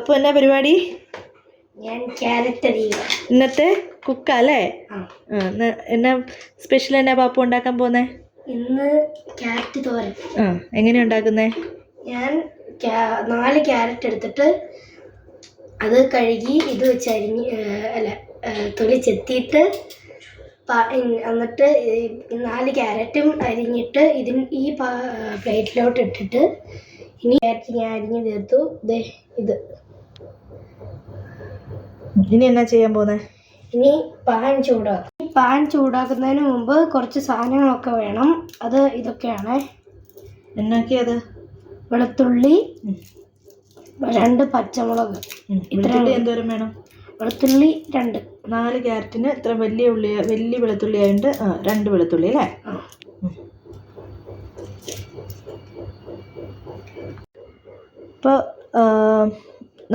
പപ്പു എന്നാ പരിപാടി? ഞാൻ ക്യാരറ്റ് ഇന്നത്തെ കുക്കല്ലേ അല്ലേ? എന്നാ സ്പെഷ്യൽ എന്നാ പാപ്പു ഉണ്ടാക്കാൻ പോന്നെ? ഇന്ന് ക്യാരറ്റ് തോരൻ. ആ എങ്ങനെയാ ഉണ്ടാക്കുന്നേ? ഞാൻ നാല് ക്യാരറ്റ് എടുത്തിട്ട് അത് കഴുകി ഇത് വെച്ച് അരിഞ്ഞ് അല്ല തൊലി ചെത്തിയിട്ട് എന്നിട്ട് നാല് ക്യാരറ്റും അരിഞ്ഞിട്ട് ഇതിന് ഈ പ്ലേറ്റിലോട്ട് ഇട്ടിട്ട് ഇനി ക്യാരറ്റ് ഞാൻ അരിഞ്ഞ് തീർത്തു. ഇത്. ഇനി എന്നാ ചെയ്യാൻ പോന്നെ? ഇനി പാൻ ചൂടാക്കും. ഈ പാൻ ചൂടാക്കുന്നതിന് മുമ്പ് കുറച്ച് സാധനങ്ങളൊക്കെ വേണം. അത് ഇതൊക്കെയാണ്. എന്നൊക്കെയത്? വെളുത്തുള്ളി രണ്ട് പച്ചമുളക്. വെളുത്തുള്ളി എന്തോരം വേണം? വെളുത്തുള്ളി രണ്ട്. നാല് ക്യാരറ്റിന് ഇത്ര വലിയ ഉള്ളി വലിയ വെളുത്തുള്ളി ആയതുകൊണ്ട് ആ രണ്ട് വെളുത്തുള്ളി അല്ലേ? ഇപ്പൊ ഇപ്പോൾ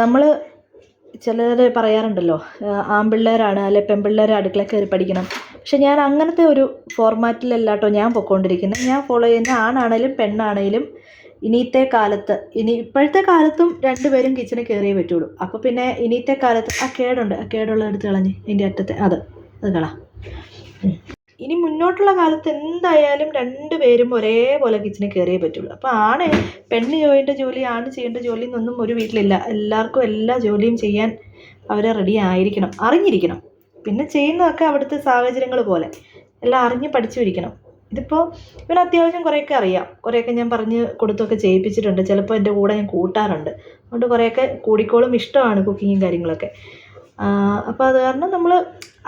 നമ്മൾ ചിലർ പറയാറുണ്ടല്ലോ ആൺപിള്ളേരാണ് അല്ലെ പെൺപിള്ളേർ അടുക്കള കയറി പഠിക്കണം. പക്ഷെ ഞാൻ അങ്ങനത്തെ ഒരു ഫോർമാറ്റിലല്ല കേട്ടോ ഞാൻ പൊയ്ക്കൊണ്ടിരിക്കുന്നത് ഞാൻ ഫോളോ ചെയ്യുന്ന ആണാണേലും പെണ്ണാണേലും ഇനിയത്തെ കാലത്ത് ഇനി ഇപ്പോഴത്തെ കാലത്തും രണ്ടുപേരും കിച്ചണിൽ കയറിയേ പറ്റുള്ളൂ. അപ്പോൾ പിന്നെ ഇനിയത്തെ കാലത്ത് ആ കേടുണ്ട്. ആ കേടുള്ള എടുത്ത് കളഞ്ഞ് ഇതിന്റെ അറ്റത്തെ അത് അത് കളാം. മുന്നോട്ടുള്ള കാലത്ത് എന്തായാലും രണ്ടുപേരും ഒരേപോലെ കിച്ചണിൽ കയറിയേ പറ്റുള്ളൂ. അപ്പോൾ ആണ് പെണ്ണ് ചെയ്യേണ്ട ജോലി ആണ് ചെയ്യേണ്ട ജോലി എന്നൊന്നും ഒരു വീട്ടിലില്ല. എല്ലാവർക്കും എല്ലാ ജോലിയും ചെയ്യാൻ അവർ റെഡി ആയിരിക്കണം. അറിഞ്ഞിരിക്കണം. പിന്നെ ചെയ്യുന്നതൊക്കെ അവിടുത്തെ സാഹചര്യങ്ങൾ പോലെ. എല്ലാം അറിഞ്ഞ് പഠിച്ചിരിക്കണം. ഇതിപ്പോൾ ഇവന് അത്യാവശ്യം കുറേയൊക്കെ അറിയാം. കുറേയൊക്കെ ഞാൻ പറഞ്ഞ് കൊടുത്തൊക്കെ ചെയ്യിപ്പിച്ചിട്ടുണ്ട്. ചിലപ്പോൾ എന്റെ കൂടെ ഞാൻ കൂട്ടാറുണ്ട്. അതുകൊണ്ട് കുറേയൊക്കെ കൂടിക്കോളും. ഇഷ്ടമാണ് കുക്കിങ്ങും കാര്യങ്ങളൊക്കെ. അപ്പോൾ അത് കാരണം നമ്മൾ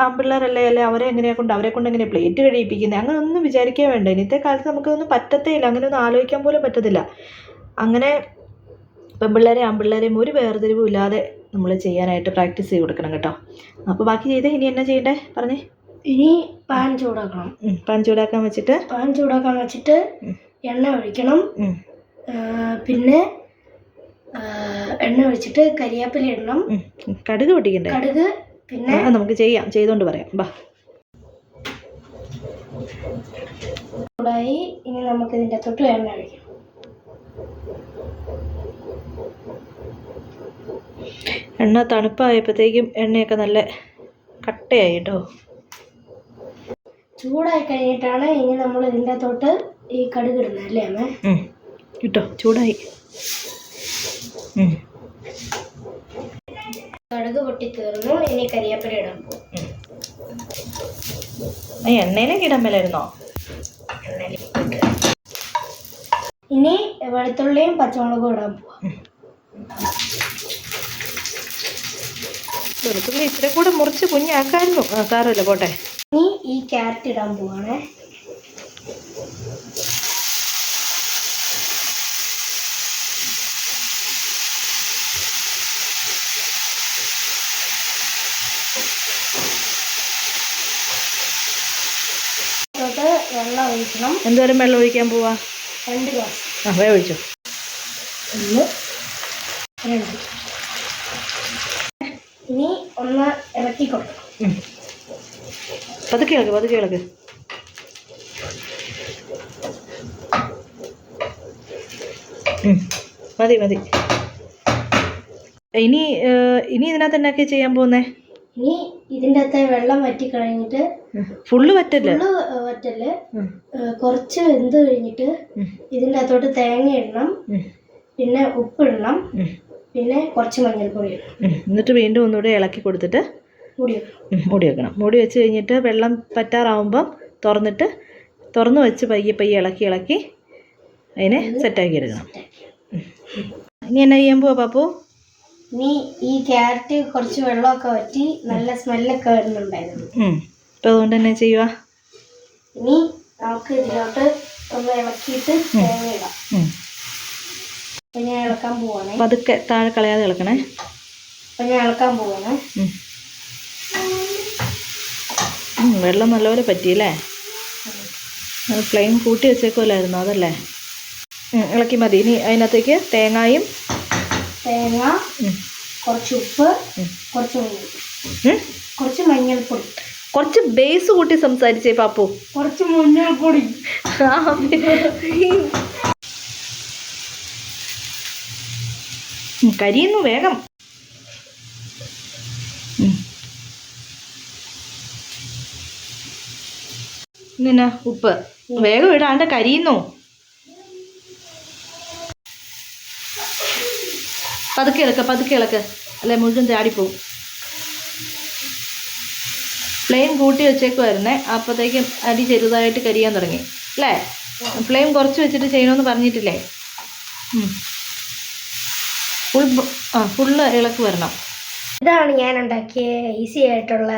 ആൺപിള്ളേരല്ലേ അല്ലേ? അവരെ എങ്ങനെയാ കൊണ്ട് അവരെ കൊണ്ട് എങ്ങനെയാണ് പ്ലേറ്റ് കഴിയിപ്പിക്കുന്നത് അങ്ങനെ ഒന്നും വിചാരിക്കാൻ വേണ്ട. ഇന്നത്തെ കാലത്ത് നമുക്കൊന്നും പറ്റത്തേ ഇല്ല അങ്ങനെ ഒന്നും ആലോചിക്കാൻ പോലും പറ്റത്തില്ല. അങ്ങനെ പെൺപിള്ളേരെ ആൺപിള്ളേരെയും ഒരു വേർതിരിവും ഇല്ലാതെ നമ്മൾ ചെയ്യാനായിട്ട് പ്രാക്ടീസ് ചെയ്ത് കൊടുക്കണം കേട്ടോ. അപ്പോൾ ബാക്കി ചെയ്തേ. ഇനി എന്നാ ചെയ്യണ്ടേ? പറഞ്ഞേ. ഇനി പാൻ ചൂടാക്കണം. പാൻ ചൂടാക്കാൻ വെച്ചിട്ട്? പാൻ ചൂടാക്കാൻ വെച്ചിട്ട് എണ്ണ ഒഴിക്കണം. പിന്നെ എണ്ണ ഒഴിച്ചിട്ട് കരിയാപ്പില ഇടണം. കടുക് പൊട്ടിക്കണ്ടേ? കടുക് പിന്നെ? നമുക്ക് ചെയ്യാം. ചെയ്തുകൊണ്ട് പറയാം. ബാ. ചൂടായി ഇനി നമുക്ക് ഇതിന്റെ തൊട്ട് എണ്ണ ഒഴിക്കാം എണ്ണ തണുപ്പായപ്പോഴത്തേക്കും എണ്ണയൊക്കെ നല്ല കട്ടയായി കേട്ടോ. ചൂടായി കഴിഞ്ഞിട്ടാണ് ഇനി നമ്മൾ ഇതിന്റെ തൊട്ട് ഈ കടുകിടുന്നത് അല്ലേ അമ്മേ. കിട്ടോ ചൂടായി. കടുക് പൊട്ടി തീർന്നു. ഇനി കരിയാപ്പില ഇടാൻ പോകും എണ്ണയിലേക്ക് ഇടാൻ മേലായിരുന്നോ? ഇനി വെളുത്തുള്ളിയും പച്ചമുളകും ഇടാൻ പോവാം. വെളുത്തുള്ളി ഇച്ചിരി കൂടെ മുറിച്ച് കുഞ്ഞാക്കായിരുന്നു. ആക്കാറില്ല സാരമില്ല പോട്ടെ. ഇനി ഈ ക്യാരറ്റ് ഇടാൻ പോവാണേ ഇതിലോട്ട് വെള്ളം ഒഴിക്കണം. എന്തോരം വെള്ളം ഒഴിക്കാൻ പോവാ? രണ്ട് ഗ്ലാസ്. ആ ഒഴിച്ചോ. ഒന്ന് രണ്ട്. ഇനി ഒന്ന് ഇറക്കി കൊടുക്കണം. പതുക്കെ ഇളക്ക് പതുക്കെ ഇളക്ക്. മതി മതി. ഇനി ഇനി ഇതിനകത്ത് എന്നൊക്കെ ചെയ്യാൻ പോകുന്നേ? ഇനി ഇതിന്റെ അകത്തെ വെള്ളം വറ്റി കഴിഞ്ഞിട്ട് ഫുള്ള് വറ്റല്ല ഫുള്ള് വറ്റൽ. കുറച്ച് വെന്ത് കഴിഞ്ഞിട്ട് ഇതിന്റെ അത്തോട്ട് അകത്തോട്ട് തേങ്ങ ഇടണം. പിന്നെ ഉപ്പിടണം. ഇടണം പിന്നെ കുറച്ച് മഞ്ഞൾപ്പൊടി. എന്നിട്ട് വീണ്ടും ഒന്നുകൂടെ ഇളക്കി കൊടുത്തിട്ട് മൂടി വെക്കണം. മൂടി വെച്ച് കഴിഞ്ഞിട്ട് വെള്ളം പറ്റാറാവുമ്പം തുറന്നിട്ട് തുറന്ന് വെച്ച് പയ്യെ പയ്യെ ഇളക്കി ഇളക്കി അതിനെ സെറ്റാക്കി എടുക്കണം. ഇനി എന്നാ ചെയ്യാൻ പോവാ പാപ്പു? ഇനി ഈ ക്യാരറ്റ് കുറച്ച് വെള്ളമൊക്കെ വറ്റി നല്ല സ്മെല്ലൊക്കെ വരുന്നുണ്ടായിരുന്നു. ഇപ്പം അതുകൊണ്ട് തന്നെ ചെയ്യുക ഇനി നമുക്ക് ഇതിലോട്ട് ഒന്ന് ഇളക്കിയിട്ട് തേങ്ങ ഇടാം. അപ്പം ഞാൻ ഇളക്കാൻ പോവാണേ. പതുക്കെ താഴെ കളയാതെ ഇളക്കണേ. അപ്പം ഞാൻ ഇളക്കാൻ പോവാണേ. വെള്ളം നല്ലപോലെ പറ്റിയല്ലേ? ഫ്ലെയിം കൂട്ടി വെച്ചേക്കുമല്ലായിരുന്നു അതല്ലേ? ഇളക്കി മതി. ഇനി അതിനകത്തേക്ക് തേങ്ങായും തേങ്ങ കുറച്ച് ഉപ്പ് കുറച്ച് കുറച്ച് മഞ്ഞൾപ്പൊടി. കുറച്ച് ബേസ് കൂട്ടി സംസാരിച്ചേ പാപ്പു. കുറച്ച് മഞ്ഞൾപ്പൊടി. കരിയുന്നു വേഗം. ഇങ്ങനെ ഉപ്പ്. വേഗം ഇടാണ്ട് കരിയുന്നു. പതുക്കെ ഇളക്ക് പതുക്കെ ഇളക്ക്. അല്ലെ മുഴുവൻ ചാടിപ്പോവും. ഫ്ലെയിം കൂട്ടി വെച്ചേക്കുമായിരുന്നേ അപ്പോഴത്തേക്കും അരി ചെറുതായിട്ട് കരിയാൻ തുടങ്ങി. അല്ലേ? ഫ്ലെയിം കുറച്ച് വെച്ചിട്ട് ചെയ്യണമെന്ന് പറഞ്ഞിട്ടില്ലേ? ഫുൾ ആ ഫുള്ള് ഇളക്ക് വരണം. ഇതാണ് ഞാൻ ഉണ്ടാക്കിയ ഈസി ആയിട്ടുള്ള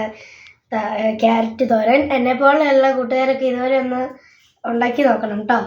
ക്യാരറ്റ് തോരൻ. എന്നെ പോലെയുള്ള കൂട്ടുകാരൊക്കെ ഇതുവരെ ഒന്ന് ഉണ്ടാക്കി നോക്കണം കേട്ടോ.